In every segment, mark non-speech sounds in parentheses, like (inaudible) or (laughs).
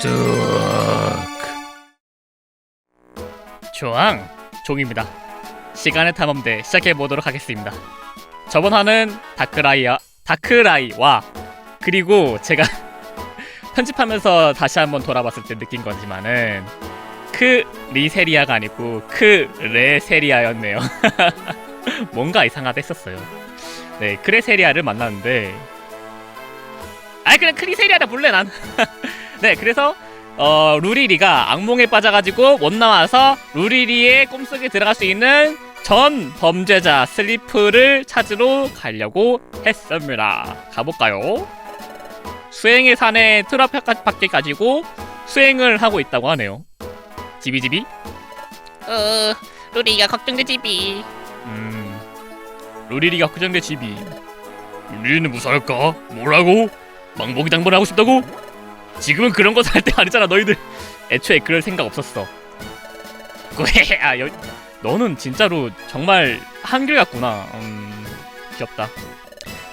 뚝. 조항 종입니다. 시간의 탐험대 시작해 보도록 하겠습니다. 저번 화는 다크라이와 다크라이와 그리고 제가 (laughs) 편집하면서 다시 한번 돌아봤을 때 느낀 거지만은 크 리세리아가 아니고 크 레세리아였네요. (laughs) 뭔가 이상하다 했었어요. 네, 크레세리아를 만났는데 아 그냥 크리세리아다 볼래 난. (laughs) (laughs) 네, 그래서 어 루리리가 악몽에 빠져가지고 못 나와서 루리리의 꿈속에 들어갈 수 있는 전 범죄자 슬리프를 찾으러 가려고 했습니다. 가볼까요? 수행의 산에 트러플까지 가지고 수행을 하고 있다고 하네요. 지비지비? 어, 루리가 걱정되지비. 음, 루리리가 걱정돼 집이. 루리리는 무서울까? 뭐라고? 망보기 당번을 하고 싶다고? 지금은 그런 거 살 때 아니잖아 너희들. 애초에 그럴 생각 없었어. 왜? (laughs) 아, 여, 너는 진짜로 정말 한결 같구나. 음, 귀엽다.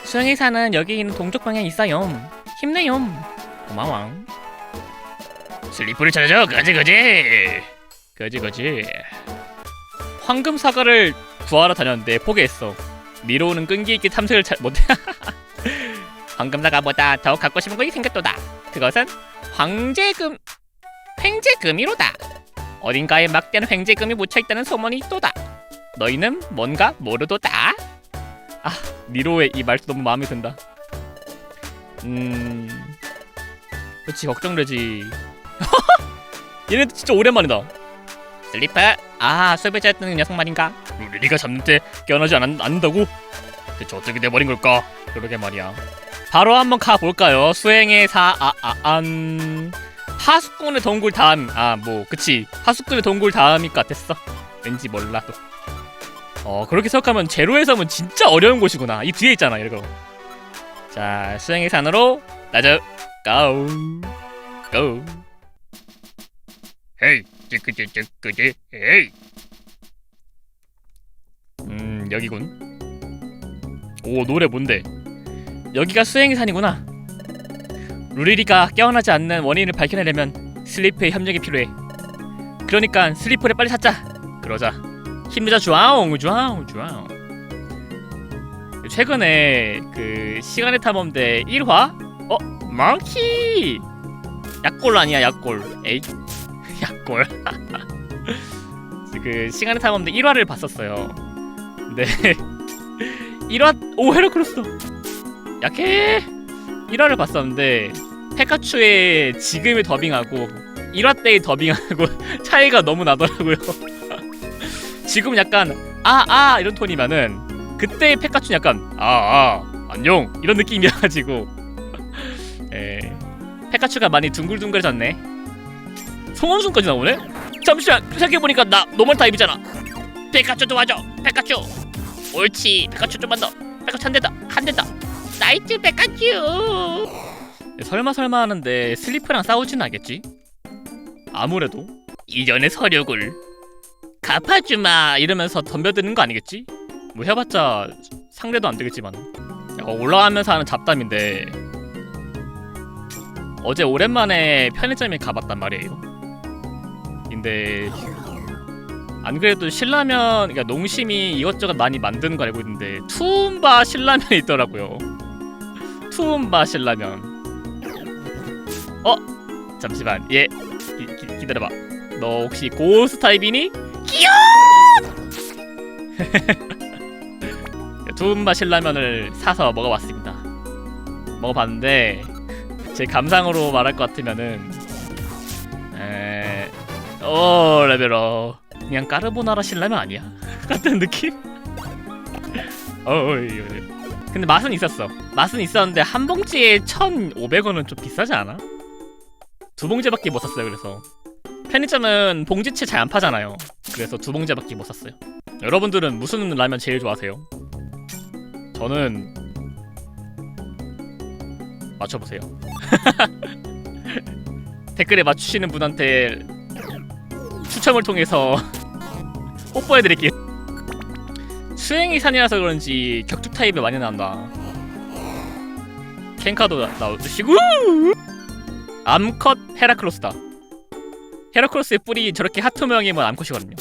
수영이 사는 여기 있는 동쪽 방향에 있어요. 힘내요. 고마워. 슬리퍼를 찾아줘. 가지 가지. 가지 가지. 황금 사과를 구하러 다녔는데 포기했어. 미로우는 끈기 있게 탐색을 잘 못해. (laughs) 황금 사과보다 더욱 갖고 싶은 것이 생겼도다. 그것은 황제금, 횡재금이로다. 어딘가에 막대한 횡재금이 묻혀있다는 소문이 있도다. 너희는 뭔가 모르도다. 아, 미로의 이 말투 너무 마음에 든다. 음, 그렇지 걱정되지. (laughs) 얘네 진짜 오랜만이다. 슬리퍼, 아, 잤던 녀석 말인가? 루리리가 잡는 때 깨어나지 않, 않는다고? 대체 어떻게 돼버린 걸까? 그러게 말이야. 바로 한번 가볼까요? 수행의 사, 아, 아, 안. 하수꾼의 동굴 다음, 아, 뭐, 그치. 하수꾼의 동굴 다음일 것 같았어. 왠지 몰라도. 어, 그렇게 생각하면 제로에서는 진짜 어려운 곳이구나. 이 뒤에 있잖아, 이거. 자, 수행의 산으로, 나저, 고! 고! 헤이, 찌끄찌찌끄찌, 헤이! 음 여기군 오 노래 뭔데 여기가 수행의 산이구나. 루리리가 깨어나지 않는 원인을 밝혀내려면 슬리프의 협력이 필요해. 그러니까 슬리퍼를 빨리 찾자. 그러자. 힘내자 주아옹 주아옹 주아옹. 최근에 그 시간의 탐험대 1화? 어? 망키! 약골 아니야 약골. 에이 (laughs) 약골. (laughs) 그 시간의 탐험대 1화를 봤었어요. 네. (laughs) 1화? 오 헤르크로스 약해 1화를 봤었는데 페카츄의 지금의 더빙하고 1화 때의 더빙하고 (laughs) 차이가 너무 나더라고요 (laughs) 지금 약간 아아 이런 톤이면은 그때의 페카츄는 약간 아아 안녕 이런 느낌이어가지고 에 (laughs) 페카츄가 많이 둥글둥글해졌네 송원순까지 나오네? 잠시만 생각해보니까 나 노멀 타입이잖아 피카츄 도와줘, 피카츄. 옳지, 피카츄 좀만 더. 피카츄 한 대다, 한 대다. 나이트 피카츄. 설마 설마 하는데 슬리프랑 싸우진 않겠지? 아무래도 이전의 서력을 갚아주마 이러면서 덤벼드는 거 아니겠지? 뭐 해봤자 상대도 안 되겠지만 약간 올라가면서 하는 잡담인데 어제 오랜만에 편의점에 가봤단 말이에요 근데 안 그래도 신라면 그러니까 농심이 이것저것 많이 만드는 거 알고 있는데 투움바 신라면이 있더라고요 투움바 신라면 어? 잠시만 얘 기, 기, 기다려봐 너 혹시 고스 타입이니? 귀여워. 투움바 신라면을 사서 먹어봤습니다 먹어봤는데 제 감상으로 말할 것 같으면은 에... 어 레벨업 그냥 까르보나라 신라면 아니야 (laughs) 같은 느낌? (laughs) 어이 근데 맛은 있었어. 맛은 있었는데 한 봉지에 1,500원은 좀 비싸지 않아? 두 봉지밖에 못 샀어요 그래서. 편의점은 봉지채 잘 안 파잖아요. 그래서 두 봉지밖에 못 샀어요. 여러분들은 무슨 라면 제일 좋아하세요? 저는 맞춰보세요. (laughs) 댓글에 맞추시는 분한테 추첨을 통해서 (laughs) 뽀뽀해드릴게요 수행이 산이라서 그런지 격투 타입이 많이 나온다 캔카도 나- 나오시고 암컷 헤라클로스다. 헤라클로스의 뿔이 저렇게 하트 모양이면 암컷이거든요.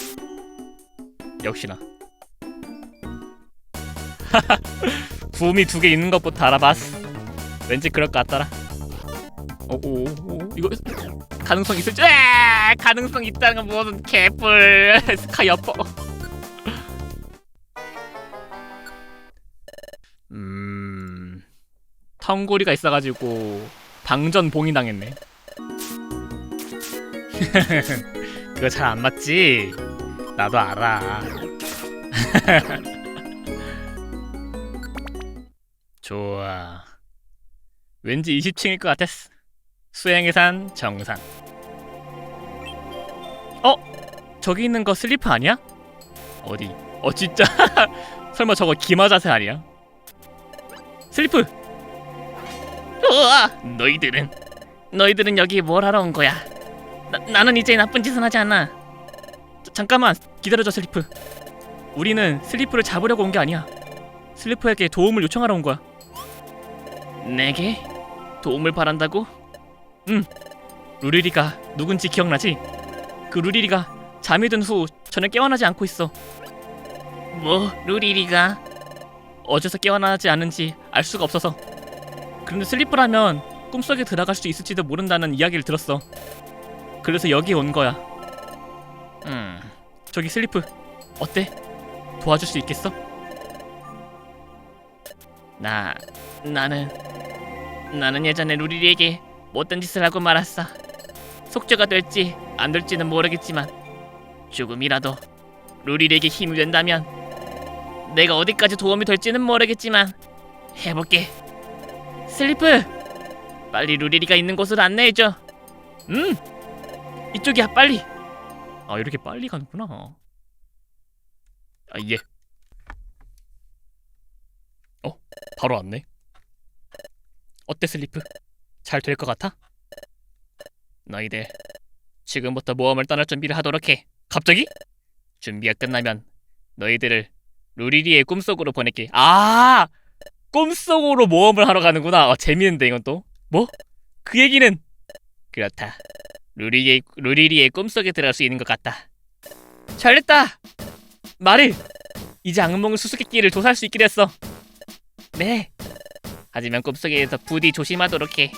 역시나. 구음이 두 개 있는 것부터 알아봤어. 왠지 그럴 것 같더라. 오오 오, 이거 가능성 있을지? 아, 가능성 있다는 건 무슨 개뿔 (laughs) 스카 여뻐. 음, 텅구리가 있어가지고 방전 봉이 당했네. (laughs) 그거 잘 안 맞지? 나도 알아. (laughs) 좋아. 왠지 20층일 것 같았어. 수행의 산 정상. 어? 저기 있는 거 슬리프 아니야? 어디? 어 진짜? (laughs) 설마 저거 기마 자세 아니야? 슬리프! 우와, 너희들은 너희들은 여기 뭘 하러 온 거야? 나, 나는 이제 나쁜 짓은 하지 않아. 자, 잠깐만 기다려줘 슬리프. 우리는 슬리프를 잡으려고 온 게 아니야. 슬리프에게 도움을 요청하러 온 거야. 내게 도움을 바란다고? 루리리가 누군지 기억나지? 그 루리리가 잠이 든 후 전혀 깨어나지 않고 있어. 뭐, 루리리가 어째서 깨어나지 않은 지 알 수가 없어서. 그런데 슬리프라면 꿈속에 들어갈 수 있을지도 모른다는 이야기를 들었어. 그래서 여기 온 거야. 음, 저기 슬리프 어때? 도와줄 수 있겠어? 나 나는 나는 예전에 루리리에게 못된 짓을 하고 말았어. 속죄가 될지 안 될지는 모르겠지만 조금이라도 루리리에게 힘이 된다면 내가 어디까지 도움이 될지는 모르겠지만 해볼게. 슬리프, 빨리 루리리가 있는 곳으로 안내해줘. 음 이쪽이야 빨리. 아 이렇게 빨리 가는구나. 아 예. 어 바로 왔네. 어때 슬리프? 잘 될 것 같아? 너희들 지금부터 모험을 떠날 준비를 하도록 해. 갑자기? 준비가 끝나면 너희들을 루리리의 꿈속으로 보낼게. 아 꿈속으로 모험을 하러 가는구나. 아, 재밌는데 이건 또 뭐? 그 얘기는 그렇다. 루리리의 루리리의 꿈속에 들어갈 수 있는 것 같다. 잘됐다. 말을 이제 악몽을 수수께끼를 조사할 수 있게 됐어. 네. 하지만 꿈속에서 부디 조심하도록 해.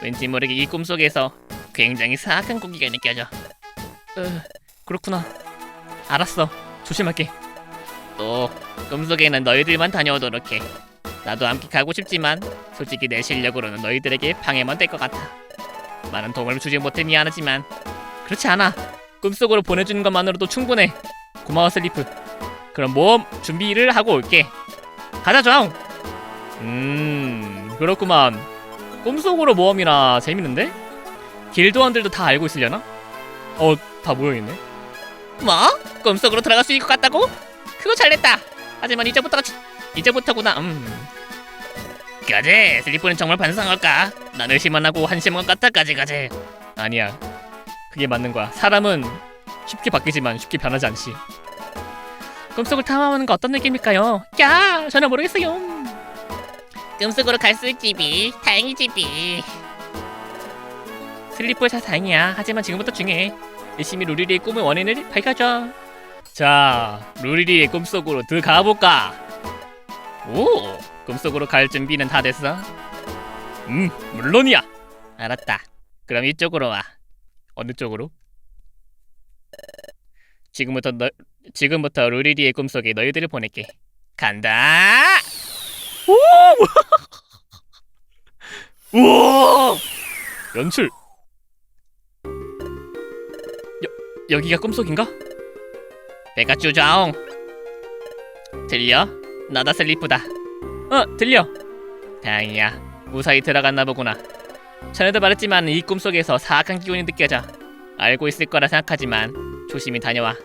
왠지 모르게 이 꿈속에서 굉장히 사악한 공기가 느껴져. 으, 그렇구나. 알았어. 조심할게. 또 꿈속에는 너희들만 다녀오도록 해. 나도 함께 가고 싶지만 솔직히 내 실력으로는 너희들에게 방해만 될 것 같아. 많은 도움을 주지 못해 미안하지만 그렇지 않아. 꿈속으로 보내주는 것만으로도 충분해. 고마워 슬리프. 그럼 모험 준비를 하고 올게. 가자 조용. 음 그렇구만. 꿈속으로 모험이라 재밌는데? 길도원들도 다 알고 있으려나? 어 다 모여있네. 뭐? 꿈속으로 들어갈 수 있을 것 같다고? 그거 잘됐다. 하지만 이제부터가 주- 이제부터구나. 음. 가재 슬리프는 정말 반성할까? 난 의심만 하고 한심한 것 같아 가재 가재. 아니야. 그게 맞는 거야. 사람은 쉽게 바뀌지만 쉽게 변하지 않지. 꿈속을 탐험하는 거 어떤 느낌일까요? 야, 전혀 모르겠어요. 꿈속으로 갈 수 있지비. 다행이지비. 슬리퍼 잘 다행이야. 하지만 지금부터 중요해. 열심히 루리리의 꿈의 원인을 밝혀줘. 자, 루리리의 꿈속으로 들어가 볼까? 오, 꿈속으로 갈 준비는 다 됐어? 음, 물론이야. 알았다. 그럼 이쪽으로 와. 어느 쪽으로? 지금부터 너, 지금부터 루리리의 꿈속에 너희들을 보낼게. 간다. (laughs) 우와! 연출. 여 여기가 꿈속인가? 배가 쭈정. 들려? 나다 슬리프다. 어, 들려. 다행이야. 무사히 들어갔나 보구나. 전에도 말했지만 이 꿈속에서 사악한 기운이 느껴져. 알고 있을 거라 생각하지만 조심히 다녀와.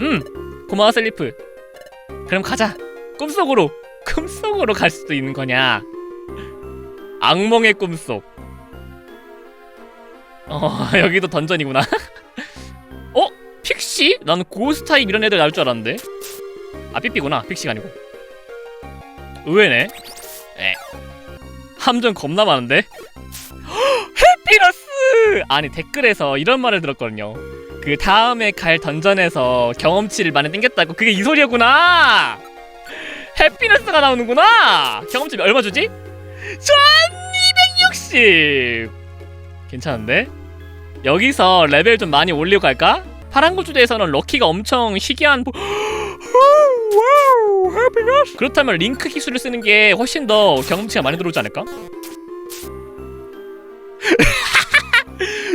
음, 고마워 슬리프. 그럼 가자. 꿈속으로. 꿈속으로 갈 수도 있는 거냐? 악몽의 꿈속. 어, (laughs) 여기도 던전이구나. (laughs) 어, 픽시? 나는 고스타임 이런 애들 나올 줄 알았는데. 아, 삐삐구나. 픽시가 아니고. 의외네. 에. 함정 겁나 많은데. 헉, 해피러스 아니 댓글에서 이런 말을 들었거든요. 그 다음에 갈 던전에서 경험치를 많이 땡겼다고 그게 이 소리였구나. 해피너스가 나오는구나. 경험치 얼마 주지? 1260. 괜찮은데? 여기서 레벨 좀 많이 올리고 갈까? 파란고주대에서는 럭키가 엄청 희귀한 보... 그렇다면 링크 기술을 쓰는 게 훨씬 더 경험치가 많이 들어오지 않을까?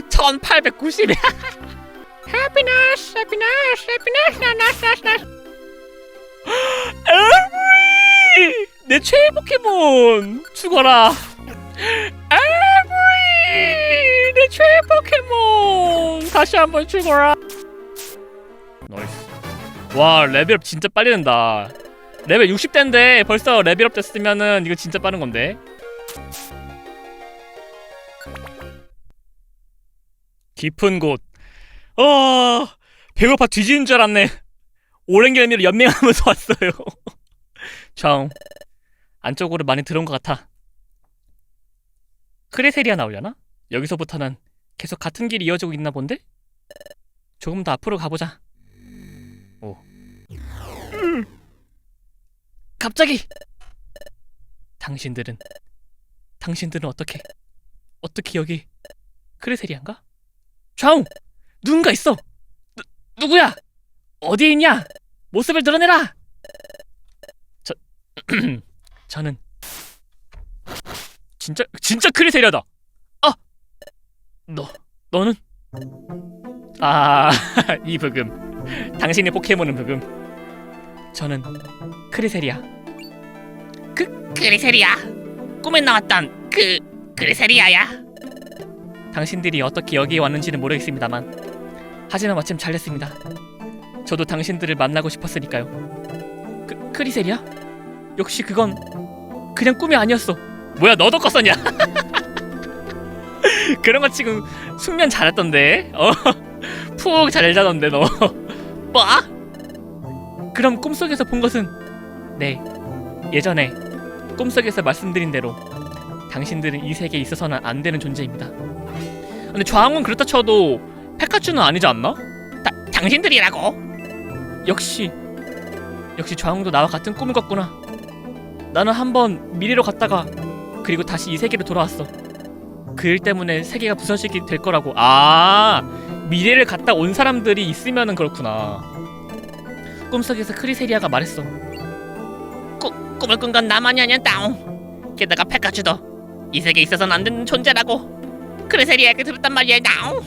1890이야. 해피너스, 해피너스, 해피너스, 나나스, 나나스. 에브리! 내 최애 포켓몬 죽어라. 에브리! 내 최애 포켓몬 다시 한번 죽어라. 나이스. 와 레벨업 진짜 빨리 된다. 레벨 60대인데 벌써 레벨업 됐으면은 이거 진짜 빠른 건데. 깊은 곳. 어, 배고파 뒤지는 줄 알았네. 오랜 gel미로 연맹하면서 (laughs) 왔어요. 정 안쪽으로 많이 들어온 것 같아. 크레세리아 나오려나? 여기서부터는 계속 같은 길이 이어지고 있나 본데? 조금 더 앞으로 가보자. 오. 음. 갑자기! 당신들은 당신들은 어떻게 어떻게 여기 크레세리안가? 좌우! 누군가 있어! 누, 누구야? 어디에 있냐? 모습을 드러내라! 저, (clears throat) 저는 진짜, 진짜 크리세리아다! 아! 너, 너는? 아, (laughs) 이 브금. 당신의 포켓몬은 브금. 저는 크리세리아. 그 그리세리아. 꿈에 나왔던 그 그리세리아야. 당신들이 어떻게 여기에 왔는지는 모르겠습니다만 하지만 마침 잘 됐습니다. 저도 당신들을 만나고 싶었으니까요. 그, 크리세리아? 역시 그건 그냥 꿈이 아니었어. 뭐야 너도 껐었냐? (laughs) 그런 거 지금 숙면 잘했던데. 어, (laughs) 푹 잘 자던데 너. (laughs) 뭐? 그럼 꿈속에서 본 것은 네 예전에 꿈속에서 말씀드린 대로 당신들은 이 세계에 있어서는 안 되는 존재입니다. 근데 좌왕은 그렇다 쳐도 페카츄는 아니지 않나? 다, 당신들이라고? 역시 역시 좌왕도 나와 같은 꿈을 꿨구나. 나는 한번 미래로 갔다가 그리고 다시 이 세계로 돌아왔어. 그 일 때문에 세계가 부서지게 될 거라고. 아 미래를 갔다 온 사람들이 있으면은 그렇구나. 꿈속에서 크리세리아가 말했어. 꾸, 꿈을 꾼 건 나만이 아니야 다옹. 게다가 페카츄도 이 세계에 있어서는 안 되는 존재라고. 그리세리아에게 들었단 말이야 다옹.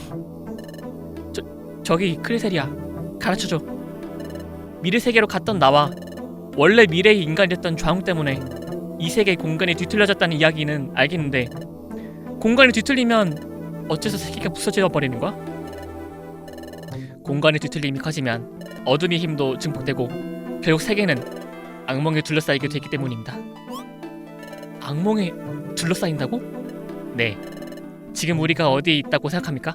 저기 크리세리아 가르쳐줘. 미래 세계로 갔던 나와 원래 미래의 인간이었던 좌웅 때문에 이 세계 공간이 뒤틀려졌다는 이야기는 알겠는데 공간이 뒤틀리면 어째서 세계가 부서져 버리는 거야? 공간이 뒤틀림이 커지면 어둠의 힘도 증폭되고 결국 세계는 악몽에 둘러싸이게 되기 때문입니다. 악몽에 둘러싸인다고? 네. 지금 우리가 어디에 있다고 생각합니까?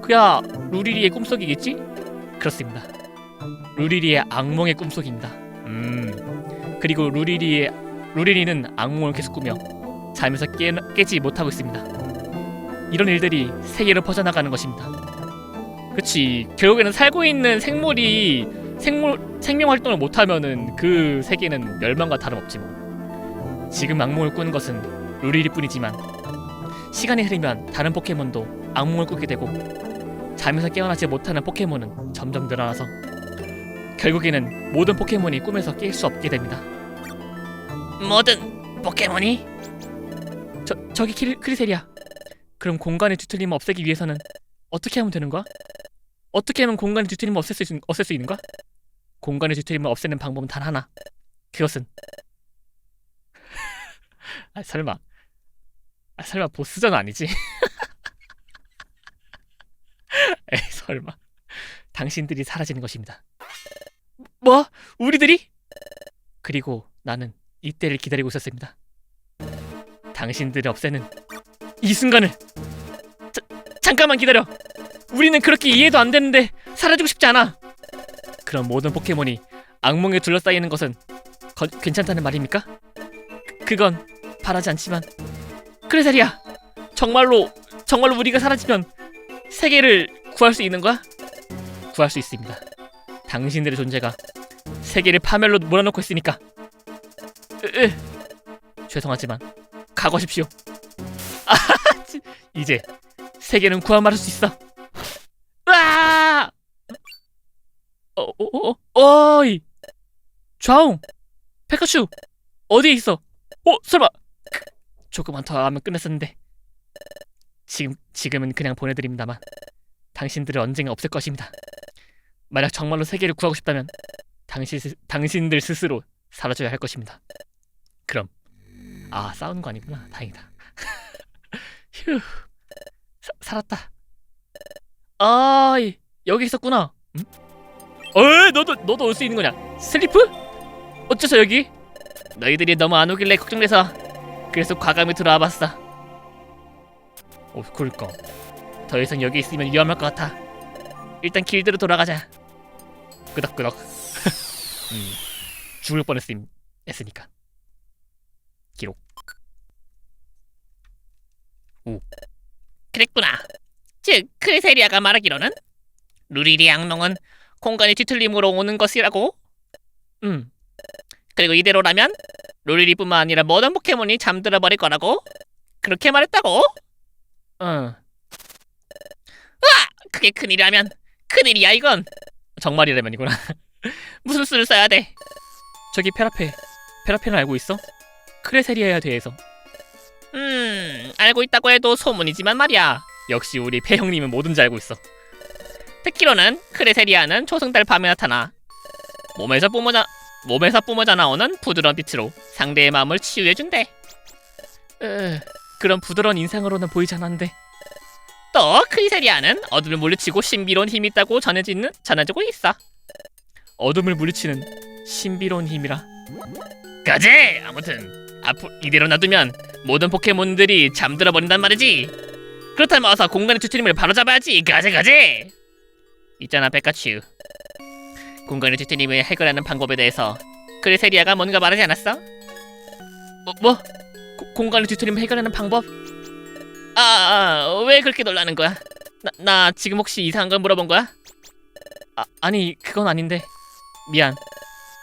그야 루리리의 꿈속이겠지? 그렇습니다. 루리리의 악몽의 꿈속입니다. 음. 그리고 루리리의 루리리는 악몽을 계속 꾸며 잠에서 깨, 깨지 못하고 있습니다. 이런 일들이 세계로 퍼져나가는 것입니다. 그치. 결국에는 살고 있는 생물이 생물 생명 활동을 못하면은 그 세계는 멸망과 다름없지 뭐. 지금 악몽을 꾸는 것은 루리리뿐이지만 시간이 흐르면 다른 포켓몬도 악몽을 꾸게 되고 잠에서 깨어나지 못하는 포켓몬은 점점 늘어나서 결국에는 모든 포켓몬이 꿈에서 깰 수 없게 됩니다. 모든 포켓몬이 저 저기 키, 크리세리아. 그럼 공간의 뒤틀림을 없애기 위해서는 어떻게 하면 되는 거야? 어떻게 하면 공간의 뒤틀림을 없앨 수, 있, 없앨 수 있는 거야? 공간의 뒤틀림을 없애는 방법은 단 하나. 그것은 (laughs) 아 설마 아 설마 보스전 아니지? (laughs) 에이 설마 당신들이 사라지는 것입니다. 뭐? 우리들이? 그리고 나는 이때를 기다리고 있었습니다. 당신들을 없애는 이 순간을 자, 잠깐만 기다려. 우리는 그렇게 이해도 안 되는데 사라지고 싶지 않아. 그럼 모든 포켓몬이 악몽에 둘러싸이는 것은 거, 괜찮다는 말입니까? 그, 그건 바라지 않지만 크레세리아 정말로 정말로 우리가 사라지면 세계를 구할 수 있는 거야? 구할 수 있습니다. 당신들의 존재가 세계를 파멸로 몰아넣고 있으니까. 으, 으. 죄송하지만 가거십시오. (laughs) 아, 치, 이제 세계는 구함할 수 있어. 으아! 어, 어, 어, 어, 어이, 좌웅, 페카츄, 어디에 있어? 어, 설마 조금만 더 하면 끝냈었는데 지금 지금은 그냥 보내드립니다만 당신들은 언젠가 없을 것입니다. 만약 정말로 세계를 구하고 싶다면 당신 스- 당신들 스스로 사라져야 할 것입니다. 그럼 아 싸우는 거 아니구나. 다행이다. (laughs) 휴 사, 살았다. 아 여기 있었구나. 응? 어 너도 너도 올 수 있는 거냐? 슬리프? 어째서 여기? 너희들이 너무 안 오길래 걱정돼서 그래서 과감히 들어와 봤어. 어, 그럴까. 더 이상 여기 있으면 위험할 것 같아. 일단 길대로 돌아가자. 끄덕끄덕. (laughs) 음, 죽을 뻔했음 했으니까. 기록. 그랬구나. 즉 크리세리아가 말하기로는 루리리 악몽은 공간이 뒤틀림으로 오는 것이라고. 음, 그리고 이대로라면 루리리뿐만 아니라 모든 포켓몬이 잠들어 버릴 거라고. 그렇게 말했다고? 어, 그게 큰일이라면 큰일이야 이건. 정말이라면이구나. (laughs) 무슨 수를 써야 돼? 저기 페라페, 페라페는 알고 있어? 크레세리아에 대해서. 음 알고 있다고 해도 소문이지만 말이야. 역시 우리 페 형님은 뭐든지 알고 있어. 듣기로는 크레세리아는 초승달 밤에 나타나 몸에서 뿜어져 몸에서 뿜어져 나오는 부드러운 빛으로 상대의 마음을 치유해준대. 에, 그런 부드러운 인상으로는 보이지 않았는데. 또 크리세리아는 어둠을 물리치고 신비로운 힘이 있다고 전해지는 전해지고 있어. 어둠을 물리치는 신비로운 힘이라. 가제 아무튼 앞으로 이대로 놔두면 모든 포켓몬들이 잠들어 버린단 말이지. 그렇다면 어서 공간의 뒤틀림을 바로 잡아야지. 가제 가제. 있잖아 백가츄. 공간의 뒤틀림을 해결하는 방법에 대해서 크리세리아가 뭔가 말하지 않았어? 어, 뭐? 고- 공간을 뒤틀림 해결하는 방법? 아, 아, 왜 그렇게 놀라는 거야? 나, 나 지금 혹시 이상한 걸 물어본 거야? 아, 아니 그건 아닌데 미안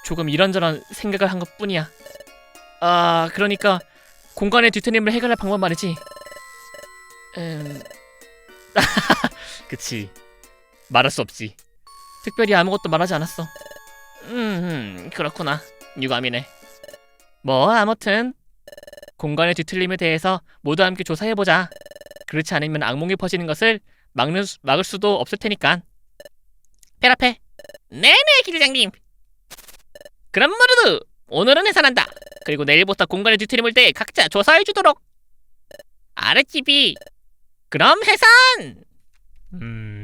조금 이런저런 생각을 한 것 뿐이야 아 그러니까 공간의 뒤틀림을 해결할 방법 말이지 음... (laughs) 그치 말할 수 없지 특별히 아무것도 말하지 않았어 음, 음 그렇구나. 유감이네. 뭐 아무튼 공간의 뒤틀림에 대해서 모두 함께 조사해보자 그렇지 않으면 악몽이 퍼지는 것을 막는 수- 막을 수도 없을 테니까 페라페. 네네 기대장님. 그럼 모두 오늘은 해산한다. 그리고 내일부터 공간의 뒤틀림을 때 각자 조사해 주도록. 아랫집이. 그럼 해산. 음.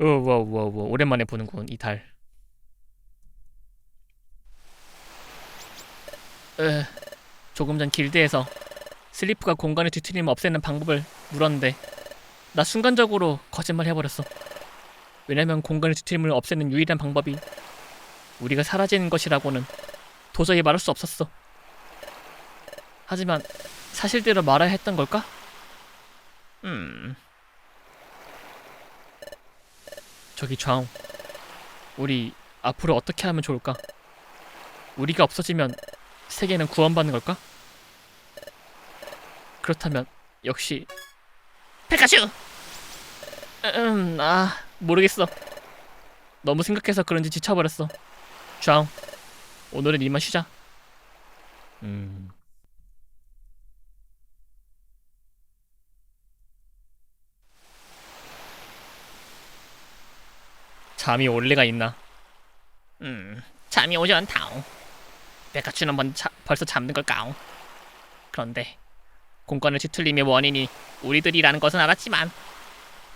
우와 우와 우와 오랜만에 보는군 이 달. 에, 조금 전 길드에서 슬리프가 공간의 뒤틀림을 없애는 방법을 물었는데 나 순간적으로 거짓말 해버렸어. 왜냐면 공간의 뒤틀림을 없애는 유일한 방법이 우리가 사라지는 것이라고는 도저히 말할 수 없었어. 하지만 사실대로 말해야 했던 걸까? 음. 저기 좌우 우리 앞으로 어떻게 하면 좋을까? 우리가 없어지면 세계는 구원받는 걸까? 그렇다면 역시 페카츄. 음, 아 모르겠어 너무 생각해서 그런지 지쳐버렸어 좌우 오늘은 이만 쉬자 음 잠이 올 리가 있나 음. 잠이 오지 않다오. 페카츄는 먼 자, 벌써 잠든 걸까오. 그런데 공간의 뒤틀림의 원인이 우리들이라는 것은 알았지만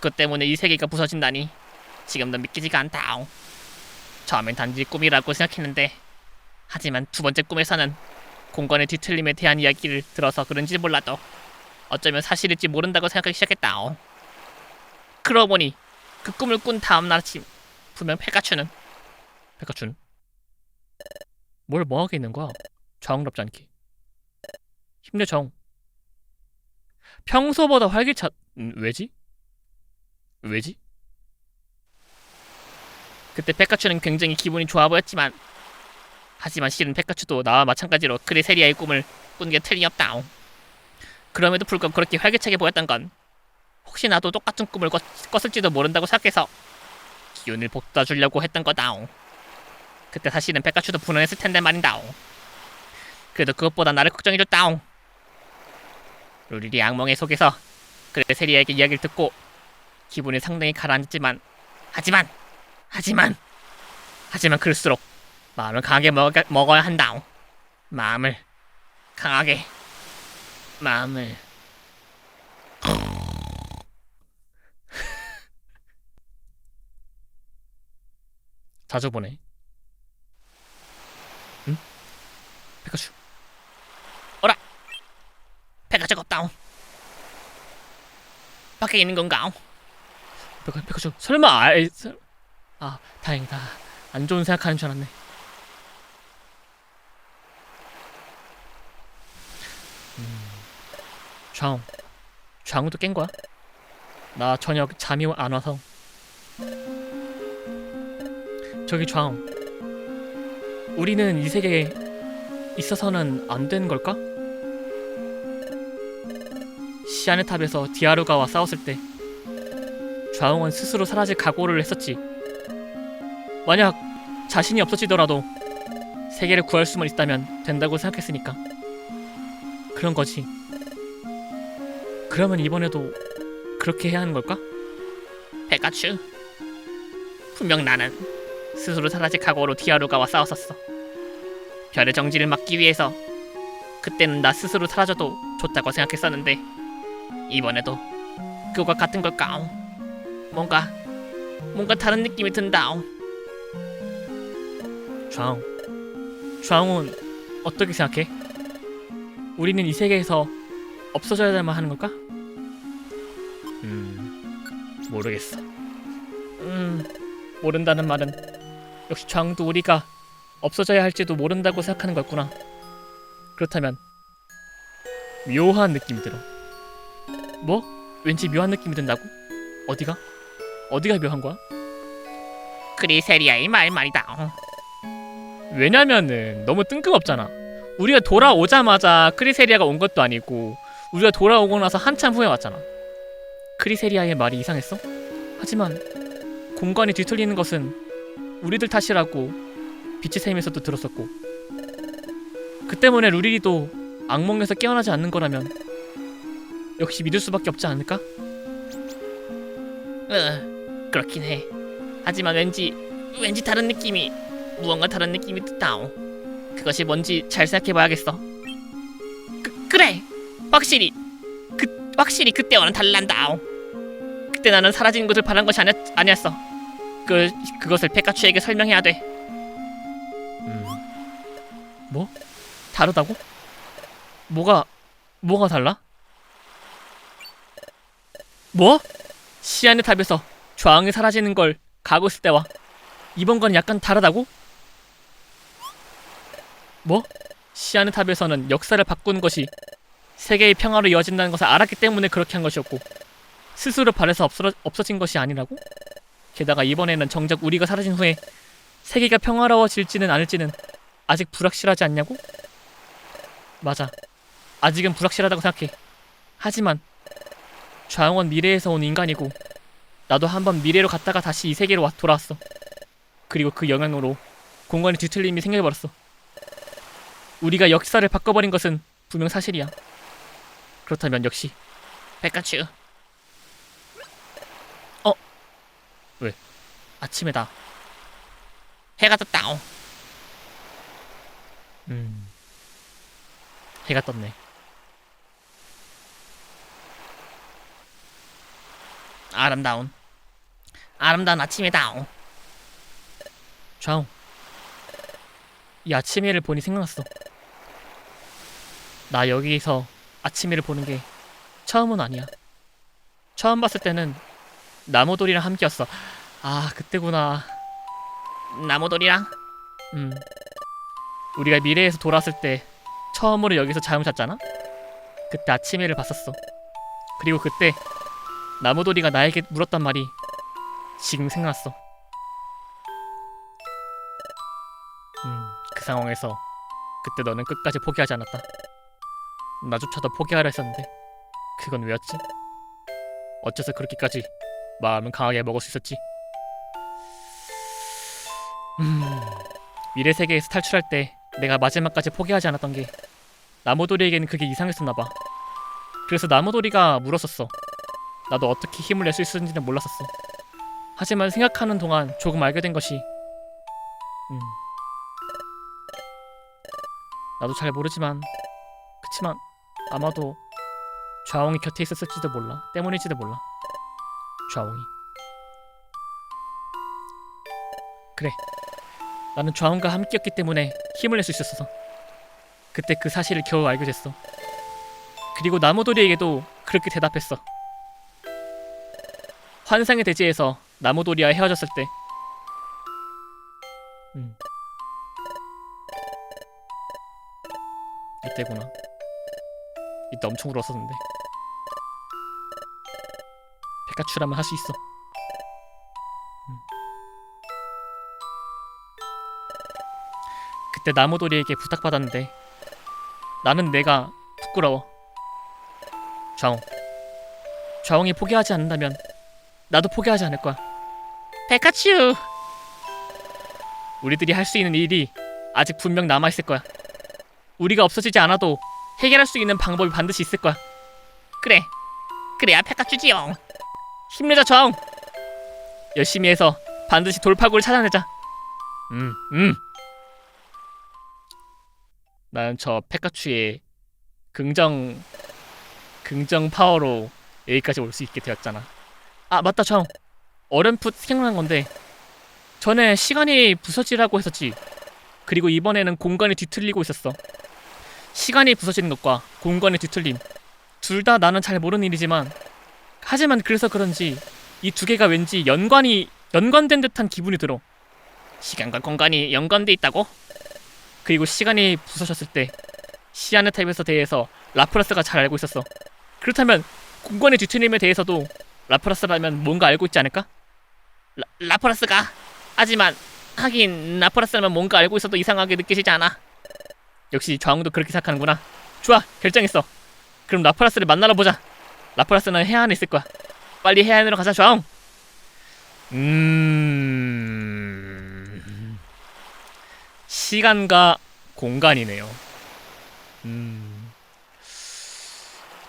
그 때문에 이 세계가 부서진다니 지금도 믿기지가 않다오. 처음엔 단지 꿈이라고 생각했는데 하지만 두 번째 꿈에서는 공간의 뒤틀림에 대한 이야기를 들어서 그런지 몰라도 어쩌면 사실일지 모른다고 생각하기 시작했다오. 그러고 보니 그 꿈을 꾼 다음 날 아침 분명 페카츄는 페카춘 뭘 뭐하게 있는 거야 좌웅답지 않게 힘내 좌웅 평소보다 활기차 음, 왜지? 왜지? 그때 페카츄는 굉장히 기분이 좋아 보였지만 하지만 실은 페카츄도 나와 마찬가지로 크리세리아의 꿈을 꾼 게 틀림없다. 그럼에도 불구하고 그렇게 활기차게 보였던 건 혹시 나도 똑같은 꿈을 꿨, 꿨을지도 모른다고 생각해서 기운을 북돋아주려고 했던 거다. 그때 사실은 페카츄도 분원했을 텐데 말인다. 그래도 그것보다 나를 걱정해줬다. 루리리 악몽의 속에서 크리세리아에게 이야기를 듣고 기분이 상당히 가라앉았지만 하지만 하지만 하지만 그럴수록 마음을 강하게 먹어, 먹어야 한다. 마음을 강하게 마음을 자주 보네. 응? 피카츄. 배가 적었다. 밖에 있는 건가? 피카, 피카츄. 설마 아, 설... 아 다행이다. 안 좋은 생각하는 줄 알았네. 음, 좌우. 좌우도 깬 거야? 나 저녁 잠이 안 와서. 저기 좌우. 우리는 이 세계에 있어서는 안 되는 걸까? 시아네 탑에서 디아루가와 싸웠을 때 좌웅은 스스로 사라질 각오를 했었지. 만약 자신이 없어지더라도 세계를 구할 수만 있다면 된다고 생각했으니까. 그런 거지. 그러면 이번에도 그렇게 해야 하는 걸까? 페카츄. 분명 나는 스스로 사라질 각오로 디아루가와 싸웠었어. 별의 정지를 막기 위해서 그때는 나 스스로 사라져도 좋다고 생각했었는데 이번에도 그와 같은 걸까? 뭔가 뭔가 다른 느낌이 든다. 좌웅. 좌웅은 어떻게 생각해? 우리는 이 세계에서 없어져야만 하는 걸까? 음, 모르겠어. 음, 모른다는 말은 역시 좌웅도 우리가 없어져야 할지도 모른다고 생각하는 거였구나. 그렇다면 묘한 느낌이 들어. 뭐? 왠지 묘한 느낌이 든다고? 어디가? 어디가 묘한 거야? 크리세리아의 말 말이다. 왜냐면은 너무 뜬금없잖아. 우리가 돌아오자마자 크리세리아가 온 것도 아니고 우리가 돌아오고 나서 한참 후에 왔잖아. 크리세리아의 말이 이상했어? 하지만 공간이 뒤틀리는 것은 우리들 탓이라고 빛의 샘에서도 들었었고 그 때문에 루리리도 악몽에서 깨어나지 않는 거라면 역시 믿을 수밖에 없지 않을까? 으, 그렇긴 해. 하지만 왠지 왠지 다른 느낌이 무언가 다른 느낌이 든다. 그것이 뭔지 잘 생각해봐야겠어. 그, 그래, 확실히 그 확실히 그때와는 달란다. 그때 나는 사라지는 것을 바란 것이 아니, 아니었어. 그 그것을 페카츄에게 설명해야 돼. 음. 뭐? 다르다고? 뭐가 뭐가 달라? 뭐? 시안의 탑에서 좌왕이 사라지는 걸 가고 있을 때와 이번 건 약간 다르다고? 뭐? 시안의 탑에서는 역사를 바꾸는 것이 세계의 평화로 이어진다는 것을 알았기 때문에 그렇게 한 것이었고 스스로 발에서 없어, 없어진 것이 아니라고? 게다가 이번에는 정작 우리가 사라진 후에 세계가 평화로워질지는 않을지는 아직 불확실하지 않냐고? 맞아. 아직은 불확실하다고 생각해. 하지만 좌영은 미래에서 온 인간이고 나도 한번 미래로 갔다가 다시 이 세계로 와, 돌아왔어. 그리고 그 영향으로 공간의 뒤틀림이 생겨버렸어. 우리가 역사를 바꿔버린 것은 분명 사실이야. 그렇다면 역시 페카츄, 아침에다. 해가 떴다. 음. 해가 떴네. 아름다운 아름다운 아침이다. 좌우. 이 아침 해를 보니 생각났어. 나 여기서 아침 해를 보는 게 처음은 아니야. 처음 봤을 때는 나무돌이랑 함께였어. 아 그때구나. 나무돌이랑 음. 우리가 미래에서 돌아왔을 때 처음으로 여기서 잠을 잤잖아. 그때 아침해를 봤었어. 그리고 그때 나무도리가 나에게 물었단 말이 지금 생각났어. 음, 그 상황에서 그때 너는 끝까지 포기하지 않았다. 나조차도 포기하려 했었는데 그건 왜였지? 어째서 그렇게까지 마음은 강하게 먹을 수 있었지? 음, 미래 세계에서 탈출할 때 내가 마지막까지 포기하지 않았던 게 나무도리에게는 그게 이상했었나 봐. 그래서 나무도리가 물었었어. 나도 어떻게 힘을 낼 수 있었는지는 몰랐었어. 하지만 생각하는 동안 조금 알게 된 것이 음. 나도 잘 모르지만 그치만 아마도 좌옹이 곁에 있었을지도 몰라. 때문일지도 몰라. 좌옹이. 그래. 나는 좌옹과 함께였기 때문에 힘을 낼 수 있었어. 그때 그 사실을 겨우 알게 됐어. 그리고 나무도리에게도 그렇게 대답했어. 환상의 대지에서 나무도리와 헤어졌을 때. 음. 이때구나. 이때 엄청 울었었는데. 페카츄라면 할 수 있어. 그때 나무도리에게 부탁받았는데 나는 내가 부끄러워. 좌옹. 좌옹이 포기하지 않는다면 나도 포기하지 않을 거야. 페카츄 우리들이 할 수 있는 일이 아직 분명 남아 있을 거야. 우리가 없어지지 않아도 해결할 수 있는 방법이 반드시 있을 거야. 그래 그래야 페카츄지용 힘내자 좌옹. 열심히 해서 반드시 돌파구를 찾아내자. 음, 음. 나는 저 페카츄의 긍정 긍정 파워로 여기까지 올 수 있게 되었잖아. 아 맞다 좌옹. 어렴풋 생각난 건데 전에 시간이 부서지라고 했었지. 그리고 이번에는 공간이 뒤틀리고 있었어. 시간이 부서지는 것과 공간의 뒤틀림 둘 다 나는 잘 모르는 일이지만 하지만 그래서 그런지 이 두 개가 왠지 연관이 연관된 듯한 기분이 들어. 시간과 공간이 연관돼 있다고? 그리고 시간이 부서졌을 때 시아느 타입에서 대해서 라프라스가 잘 알고 있었어. 그렇다면 공간의 뒤틀림에 대해서도 라프라스라면 뭔가 알고 있지 않을까? 라, 라프라스가 하지만 하긴 라프라스라면 뭔가 알고 있어도 이상하게 느껴지지 않아 역시 좌웅도 그렇게 생각하는구나. 좋아, 결정했어. 그럼 라프라스를 만나러 보자. 라프라스는 해안에 있을 거야. 빨리 해안으로 가자, 좌웅. 음, 시간과 공간이네요. 음,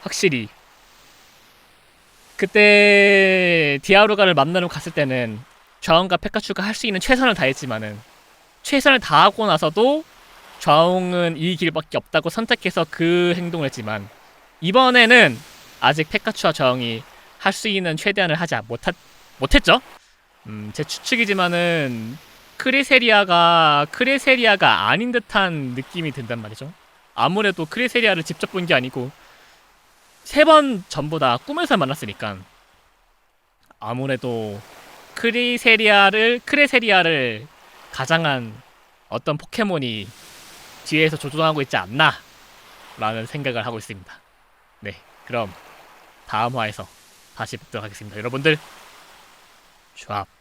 확실히 그때 디아루가를 만나러 갔을 때는 좌웅과 페카츄가 할 수 있는 최선을 다했지만은 최선을 다하고 나서도 좌웅은 이 길밖에 없다고 선택해서 그 행동을 했지만 이번에는 아직 페카츄와 좌웅이 할 수 있는 최대한을 하지 못하, 못했죠. 음, 제 추측이지만은 크리세리아가 크리세리아가 아닌 듯한 느낌이 든단 말이죠. 아무래도 크리세리아를 직접 본 게 아니고 세 번 전부 다 꿈에서 만났으니까 아무래도 크리세리아를 크레세리아를 가장한 어떤 포켓몬이 뒤에서 조종하고 있지 않나 라는 생각을 하고 있습니다. 네, 그럼 다음 화에서 다시 뵙도록 하겠습니다. 여러분들, 슈압.